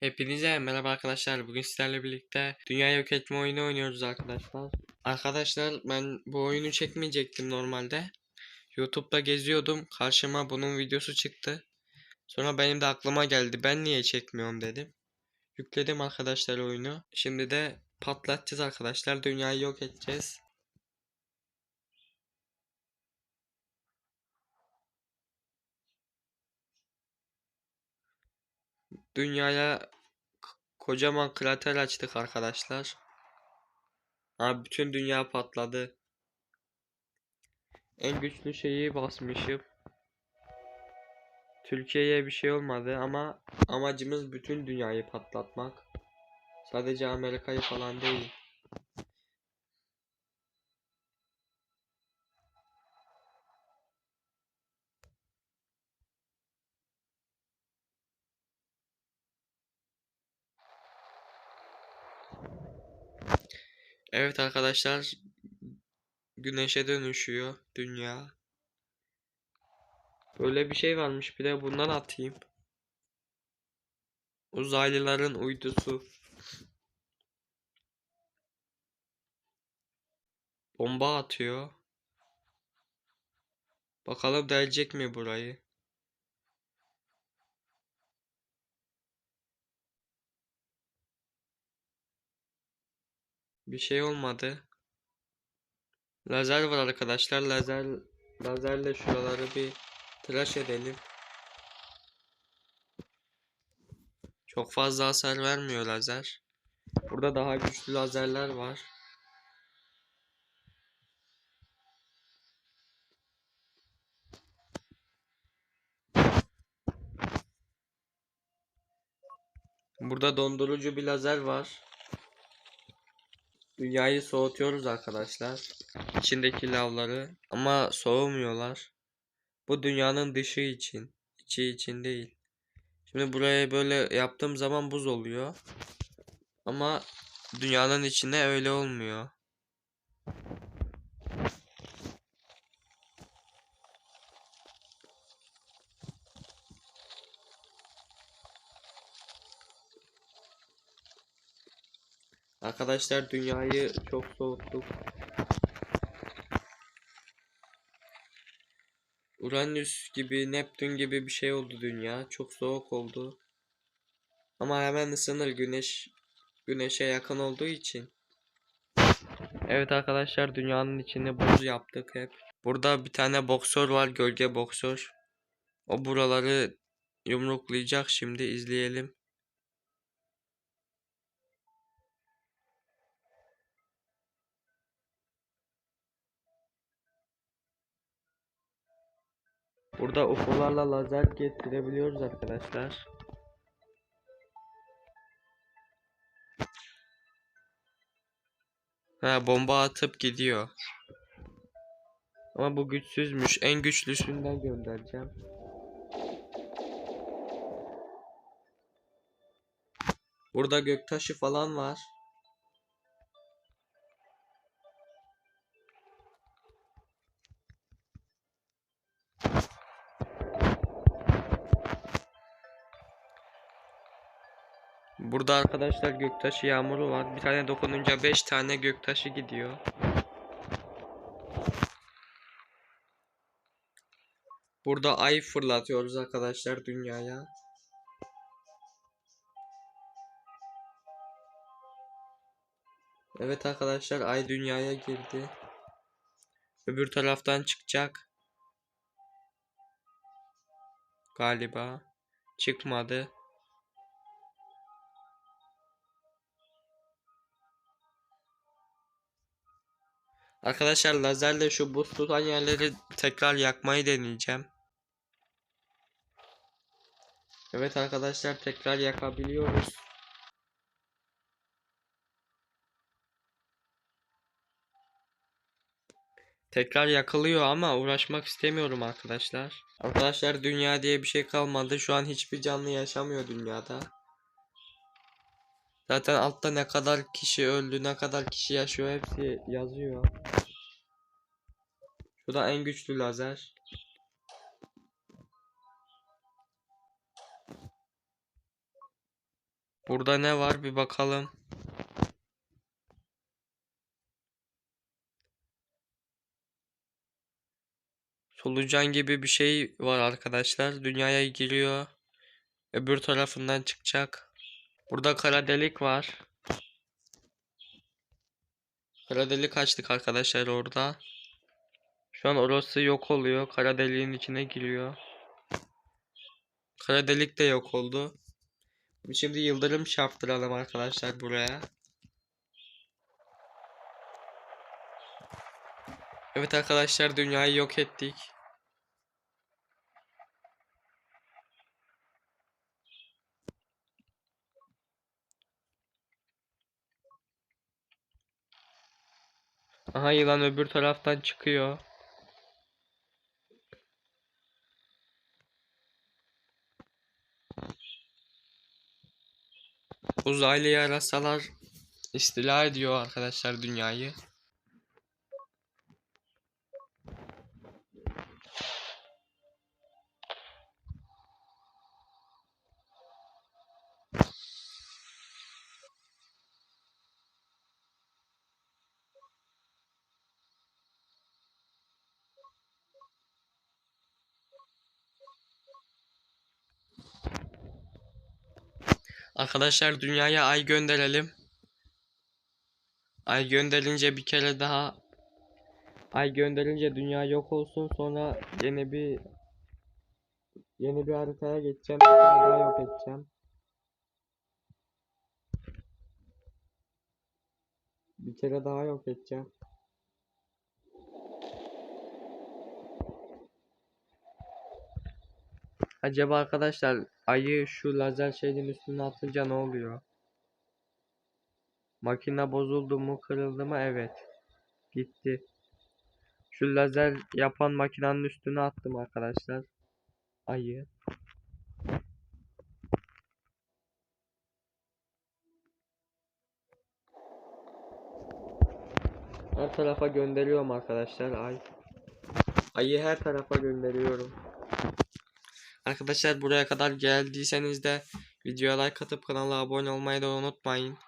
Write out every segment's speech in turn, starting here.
Hepinize merhaba arkadaşlar. Bugün sizlerle birlikte dünya yok etme oyunu oynuyoruz arkadaşlar. Arkadaşlar ben bu oyunu çekmeyecektim normalde. YouTube'da geziyordum. Karşıma bunun videosu çıktı. Sonra benim de aklıma geldi. Ben niye çekmiyorum dedim. Yükledim arkadaşlar oyunu. Şimdi de patlatacağız arkadaşlar. Dünyayı yok edeceğiz. Dünyaya kocaman krater açtık arkadaşlar. Abi bütün dünya patladı. En güçlü şeyi basmışım. Türkiye'ye bir şey olmadı ama amacımız bütün dünyayı patlatmak. Sadece Amerika'yı falan değil. Evet arkadaşlar güneşe dönüşüyor dünya. Böyle bir şey varmış bir de bundan atayım. Uzaylıların uydusu. Bomba atıyor. Bakalım delecek mi burayı? Bir şey olmadı. Lazer var arkadaşlar. Lazer lazerle şuraları bir tıraş edelim. Çok fazla hasar vermiyor lazer. Burada daha güçlü lazerler var. Burada dondurucu bir lazer var. Dünyayı soğutuyoruz arkadaşlar. İçindeki lavları ama soğumuyorlar. Bu dünyanın dışı için, içi için değil. Şimdi buraya böyle yaptığım zaman buz oluyor. Ama dünyanın içinde öyle olmuyor. Arkadaşlar dünyayı çok soğuttuk. Uranüs gibi, Neptün gibi bir şey oldu dünya. Çok soğuk oldu. Ama hemen ısınır güneş güneşe yakın olduğu için. Evet arkadaşlar dünyanın içini buz yaptık hep. Burada bir tane boksör var, gölge boksör. O buraları yumruklayacak şimdi izleyelim. Burada UFO'larla lazer getirebiliyoruz arkadaşlar. Ha bomba atıp gidiyor. Ama bu güçsüzmüş. En güçlüsünden göndereceğim. Burada göktaşı falan var. Burada arkadaşlar göktaşı yağmuru var. Bir tane dokununca 5 tane göktaşı gidiyor. Burada ay fırlatıyoruz arkadaşlar dünyaya. Evet arkadaşlar ay dünyaya girdi. Öbür taraftan çıkacak. Galiba. Çıkmadı. Arkadaşlar lazerle şu buz tutan yerleri tekrar yakmayı deneyeceğim. Evet arkadaşlar tekrar yakabiliyoruz. Tekrar yakılıyor ama uğraşmak istemiyorum arkadaşlar. Arkadaşlar dünya diye bir şey kalmadı. Şu an hiçbir canlı yaşamıyor dünyada. Zaten altta ne kadar kişi öldü, ne kadar kişi yaşıyor hepsi yazıyor. Şu da en güçlü lazer. Burada ne var bir bakalım. Solucan gibi bir şey var arkadaşlar. Dünyaya giriyor. Öbür tarafından çıkacak. Burada kara delik var. Kara delik açtık arkadaşlar orada. Şu an orası yok oluyor. Kara deliğin içine giriyor. Kara delik de yok oldu. Şimdi yıldırım çarptıralım arkadaşlar buraya. Evet arkadaşlar dünyayı yok ettik. Aha yılan öbür taraftan çıkıyor. Uzaylı yarasalar istila ediyor arkadaşlar dünyayı. Arkadaşlar dünyaya ay gönderelim. Ay gönderince bir kere daha ay gönderince dünya yok olsun sonra yeni bir yeni bir haritaya geçeceğim. Daha yok edeceğim. Bir kere daha yok edeceğim. Acaba arkadaşlar ayı şu lazer şeyin üstüne atınca ne oluyor? Makine bozuldu mu, kırıldı mı? Evet. Gitti. Şu lazer yapan makinenin üstüne attım arkadaşlar. Ayı. Her tarafa gönderiyorum arkadaşlar ay. Ayı her tarafa gönderiyorum. Arkadaşlar buraya kadar geldiyseniz de videoya like atıp kanala abone olmayı da unutmayın.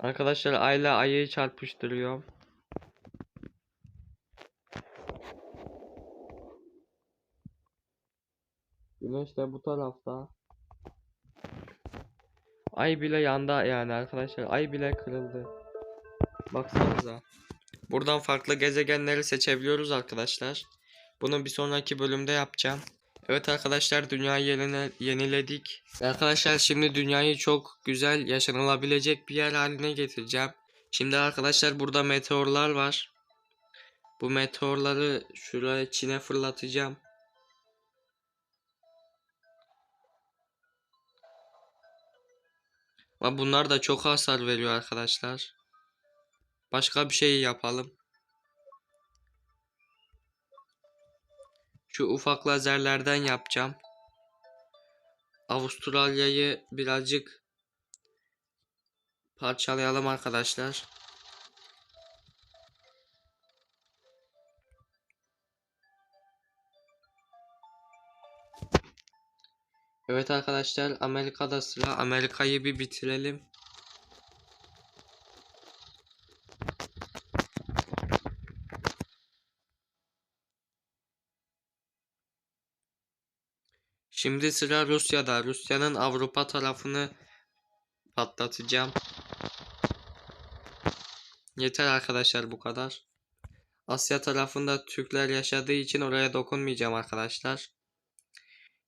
Arkadaşlar ayla ayıyı çarpıştırıyorum. Güneş de bu tarafta. Ay bile yanda yani arkadaşlar. Ay bile kırıldı. Baksanıza. Buradan farklı gezegenleri seçebiliyoruz arkadaşlar. Bunu bir sonraki bölümde yapacağım. Evet arkadaşlar dünyayı yenile- yeniledik. Arkadaşlar şimdi dünyayı çok güzel yaşanılabilecek bir yer haline getireceğim. Şimdi arkadaşlar burada meteorlar var. Bu meteorları şuraya Çin'e fırlatacağım. Ama bunlar da çok hasar veriyor arkadaşlar. Başka bir şey yapalım. Şu ufak lazerlerden yapacağım. Avustralya'yı birazcık parçalayalım arkadaşlar. Evet arkadaşlar Amerika'da sıra. Amerika'yı bir bitirelim. Şimdi sıra Rusya'da. Rusya'nın Avrupa tarafını patlatacağım. Yeter arkadaşlar bu kadar. Asya tarafında Türkler yaşadığı için oraya dokunmayacağım arkadaşlar.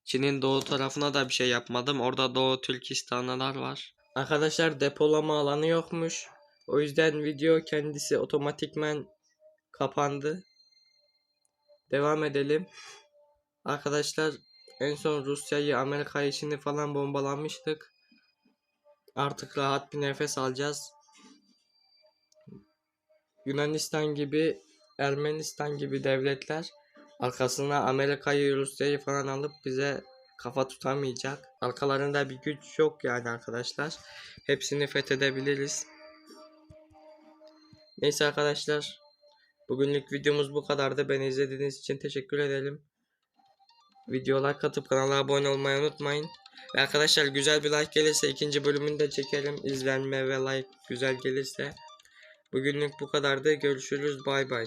Çin'in doğu tarafına da bir şey yapmadım. Orada Doğu Türkistanlılar var. Arkadaşlar depolama alanı yokmuş. O yüzden video kendisi otomatikmen kapandı. Devam edelim. Arkadaşlar en son Rusya'yı Amerika işini falan bombalamıştık. Artık rahat bir nefes alacağız. Yunanistan gibi Ermenistan gibi devletler arkasına Amerika'yı Rusya'yı falan alıp bize kafa tutamayacak. Arkalarında bir güç yok yani arkadaşlar. Hepsini fethedebiliriz. Neyse arkadaşlar. Bugünlük videomuz bu kadardı. Beni izlediğiniz için teşekkür ederim. Videolar katıp kanala abone olmayı unutmayın. Ve arkadaşlar güzel bir like gelirse ikinci bölümünü de çekerim. İzlenme ve like güzel gelirse. Bugünlük bu kadardı. Görüşürüz. Bay bay.